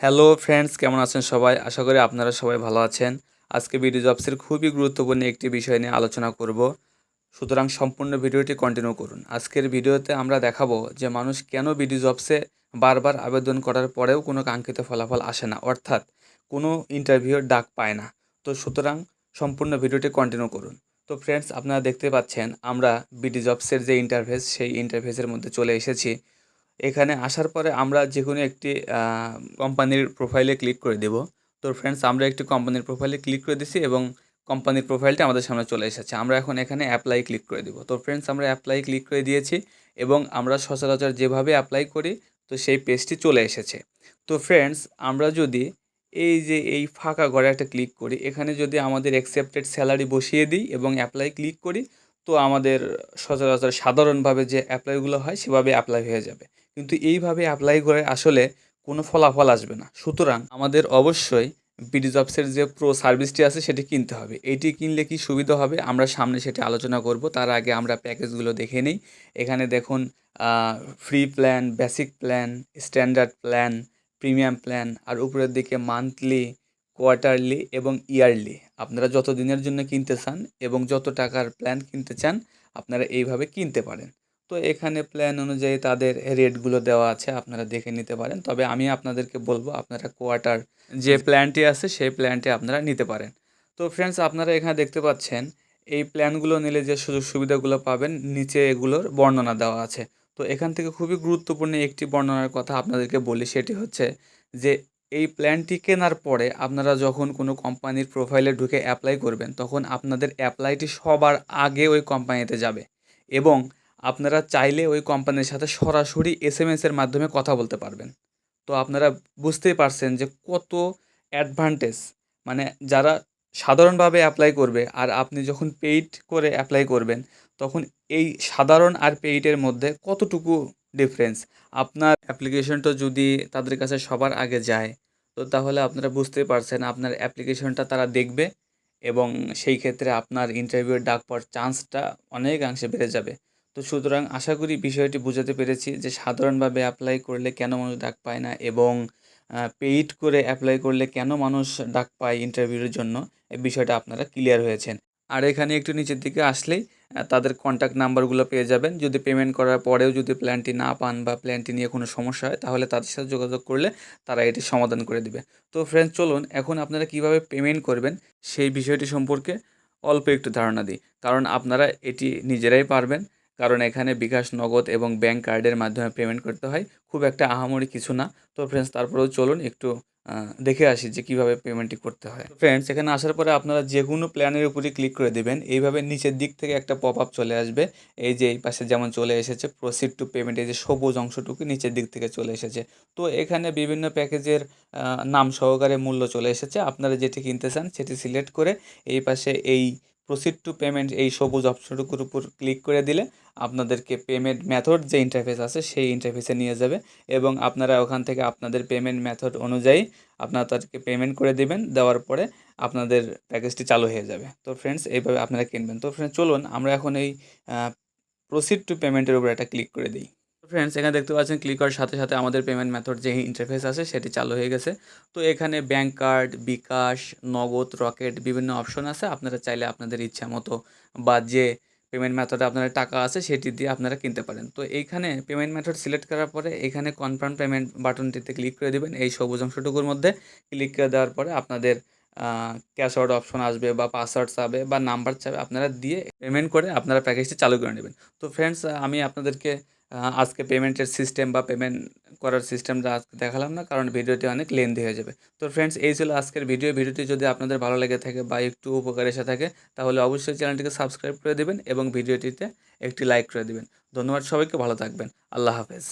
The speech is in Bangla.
হ্যালো ফ্রেন্ডস কেমন আছেন সবাই? আশা করি আপনারা সবাই ভালো আছেন। আজকে বিডি জবসের খুবই গুরুত্বপূর্ণ একটি বিষয় নিয়ে আলোচনা করব। সুতরাং সম্পূর্ণ ভিডিওটি কন্টিনিউ করুন। আজকের ভিডিওতে আমরা দেখাবো যে মানুষ কেন বিডি জবসে বারবার আবেদন করার পরেও কোনো কাঙ্ক্ষিত ফলাফল আসে না, অর্থাৎ কোনো ইন্টারভিউর ডাক পায় না। তো সুতরাং সম্পূর্ণ ভিডিওটি কন্টিনিউ করুন। তো ফ্রেন্ডস আপনারা দেখতে পাচ্ছেন, আমরা বিডি জবসের যে ইন্টারভেস সেই ইন্টারভেসের মধ্যে চলে এসেছি। এখানে আসার পরে আমরা যে কোনো একটি কোম্পানির প্রোফাইলে ক্লিক করে দেব। তো ফ্রেন্ডস আমরা একটি কোম্পানির প্রোফাইলে ক্লিক করে দিছি এবং কোম্পানির প্রোফাইলটা আমাদের সামনে চলে এসেছে। আমরা এখন এখানে অ্যাপ্লাই ক্লিক করে দেবো। তো ফ্রেন্ডস আমরা অ্যাপ্লাই ক্লিক করে দিয়েছি এবং আমরা সচরাচর যেভাবে অ্যাপ্লাই করি, তো সেই পেজটি চলে এসেছে। তো ফ্রেন্ডস আমরা যদি এই যে এই ফাঁকা ঘরে একটা ক্লিক করি, এখানে যদি আমাদের অ্যাকসেপ্টেড স্যালারি বসিয়ে দিই এবং অ্যাপ্লাই ক্লিক করি, তো আমাদের সচরাচর সাধারণভাবে যে অ্যাপ্লাইগুলো হয়, সেভাবে অ্যাপ্লাই হয়ে যাবে। কিন্তু এইভাবে অ্যাপ্লাই করে আসলে কোনো ফলাফল আসবে না। সুতরাং আমাদের অবশ্যই বিডি জবসের যে প্রো সার্ভিসটি আছে সেটি কিনতে হবে। এটি কিনলে কি সুবিধা হবে? আমরা সামনে সেটি আলোচনা করব। তার আগে আমরা প্যাকেজগুলো দেখে নিই। এখানে দেখুন free plan basic plan standard plan premium plan আর উপরের দিকে মান্থলি কোয়ার্টারলি এবং ইয়ারলি আপনারা যত দিনের জন্য কিনতে চান এবং যত টাকার প্ল্যান কিনতে চান, আপনারা এইভাবে কিনতে পারেন। তো এখানে প্ল্যান অনুযায়ী তাদের রেটগুলো দেওয়া আছে, আপনারা দেখে নিতে পারেন। তবে আমি আপনাদেরকে বলব, আপনারা কোয়ার্টার যে প্ল্যানটি আছে, সেই প্ল্যানটি আপনারা নিতে পারেন। তো ফ্রেন্ডস আপনারা এখানে দেখতে পাচ্ছেন, এই প্ল্যানগুলো নিলে যে সুযোগ সুবিধাগুলো পাবেন, নিচে এগুলোর বর্ণনা দেওয়া আছে। তো এখান থেকে খুবই গুরুত্বপূর্ণ একটি বর্ণনার কথা আপনাদেরকে বলি, সেটি হচ্ছে যে এই প্ল্যানটি কেনার পরে আপনারা যখন কোনো কোম্পানির প্রোফাইলে ঢুকে অ্যাপ্লাই করবেন, তখন আপনাদের অ্যাপ্লাইটি সবার আগে ওই কোম্পানিতে যাবে। এবং আপনারা চাইলে ওই কোম্পানির সাথে সরাসরি এস এম এসের মাধ্যমে কথা বলতে পারবেন। তো আপনারা বুঝতেই পারছেন যে কত অ্যাডভান্টেজ মানে যারা সাধারণভাবে অ্যাপ্লাই করবে আর আপনি যখন পেইড করে অ্যাপ্লাই করবেন, তখন এই সাধারণ আর পেইডের মধ্যে কতটুকু ডিফারেন্স আপনার অ্যাপ্লিকেশনটা যদি তাদের কাছে সবার আগে যায়, তো তাহলে আপনারা বুঝতেই পারছেন আপনার অ্যাপ্লিকেশনটা তারা দেখবে এবং সেই ক্ষেত্রে আপনার ইন্টারভিউর ডাক পাওয়ার চান্সটা অনেকাংশে বেড়ে যাবে। তো সুতরাং আশা করি বিষয়টি বুঝাতে পেরেছি যে সাধারণভাবে অ্যাপ্লাই করলে কেন মানুষ ডাক পায় না এবং পেইড করে অ্যাপ্লাই করলে কেন মানুষ ডাক পায় ইন্টারভিউর জন্য, এই বিষয়টা আপনারা ক্লিয়ার হয়েছেন। আর এখানে একটু নিচের দিকে আসলেই তাদের কন্ট্যাক্ট নাম্বারগুলো পেয়ে যাবেন। যদি পেমেন্ট করার পরেও যদি প্ল্যানটি না পান বা প্ল্যানটি নিয়ে কোনো সমস্যা হয়, তাহলে তাদের সাথে যোগাযোগ করলে তারা এটি সমাধান করে দেবে। তো ফ্রেন্ডস চলুন এখন আপনারা কীভাবে পেমেন্ট করবেন সেই বিষয়টি সম্পর্কে অল্প একটু ধারণা দিই। কারণ আপনারা এটি নিজেরাই পারবেন। কারণ এখানে বিকাশ নগদ এবং ব্যাঙ্ক কার্ডের মাধ্যমে পেমেন্ট করতে হয়। খুব একটা আহামরি কিছু না। তো ফ্রেন্ডস তারপরেও চলুন একটু দেখে আসি যে কীভাবে পেমেন্টটি করতে হয়। ফ্রেন্ডস এখানে আসার পরে আপনারা যে কোনো প্ল্যানের উপরই ক্লিক করে দেবেন। এইভাবে নিচের দিক থেকে একটা পপ আপ চলে আসবে। এই যে এই পাশে যেমন চলে এসেছে প্রসিড টু পেমেন্ট এই যে সবুজ অংশটুকু নিচের দিক থেকে চলে এসেছে। তো এখানে বিভিন্ন প্যাকেজের নাম সহকারে মূল্য চলে এসেছে। আপনারা যেটি কিনতে চান সেটি সিলেক্ট করে এই পাশে এই প্রসিড টু পেমেন্ট এই সবুজ অপশনটুকুর উপর ক্লিক করে দিলে আপনাদেরকে পেমেন্ট মেথড যে ইন্টারফেস আছে সেই ইন্টারফেসে নিয়ে যাবে এবং আপনারা ওখান থেকে আপনাদের পেমেন্ট মেথড অনুযায়ী আপনারা তাদেরকে পেমেন্ট করে দিবেন, দেওয়ার পরে আপনাদের প্যাকেজটি চালু হয়ে যাবে। তো ফ্রেন্ডস এইভাবে আপনারা কিনবেন। তো ফ্রেন্ডস চলুন আমরা এখন এই প্রসিড টু পেমেন্টের উপর একটা ক্লিক করে দিই। ফ্রেন্ডস এখানে দেখতে পাচ্ছেন ক্লিক করার সাথে সাথে আমাদের পেমেন্ট মেথড যে ইন্টারফেস আছে, সেটি চালু হয়ে গেছে। তো এখানে ব্যাঙ্ক কার্ড বিকাশ, নগদ রকেট বিভিন্ন অপশন আছে। আপনারা চাইলে আপনাদের ইচ্ছা মতো বা যে পেমেন্ট মেথডে আপনার টাকা আছে, সেটি দিয়ে আপনারা কিনতে পারেন। তো এইখানে পেমেন্ট মেথড সিলেক্ট করার পরে এখানে কনফার্ম পেমেন্ট বাটনটিতে ক্লিক করে দেবেন এই সবুজ অংশটুকুর মধ্যে। ক্লিক করে দেওয়ার পরে আপনাদের ক্যাশ অপশন আসবে বা পাসওয়ার্ড চাবে বা নাম্বার চাবে, আপনারা দিয়ে পেমেন্ট করে আপনারা প্যাকেজটি চালু করে নেবেন। তো ফ্রেন্ডস আমি আপনাদেরকে আজকে পেমেন্টের সিস্টেম বা পেমেন্ট করার সিস্টেমটা আজকে দেখালাম না, কারণ ভিডিওটি অনেক লেন্দি হয়ে যাবে। তো ফ্রেন্ডস এই ছিল আজকের ভিডিও ভিডিওটি যদি আপনাদের ভালো লেগে থাকে বা একটু উপকার এসে থাকে, তাহলে অবশ্যই চ্যানেলটিকে সাবস্ক্রাইব করে দেবেন এবং ভিডিওটিতে একটি লাইক করে দেবেন। ধন্যবাদ সবাইকে, ভালো থাকবেন। আল্লাহ হাফেজ।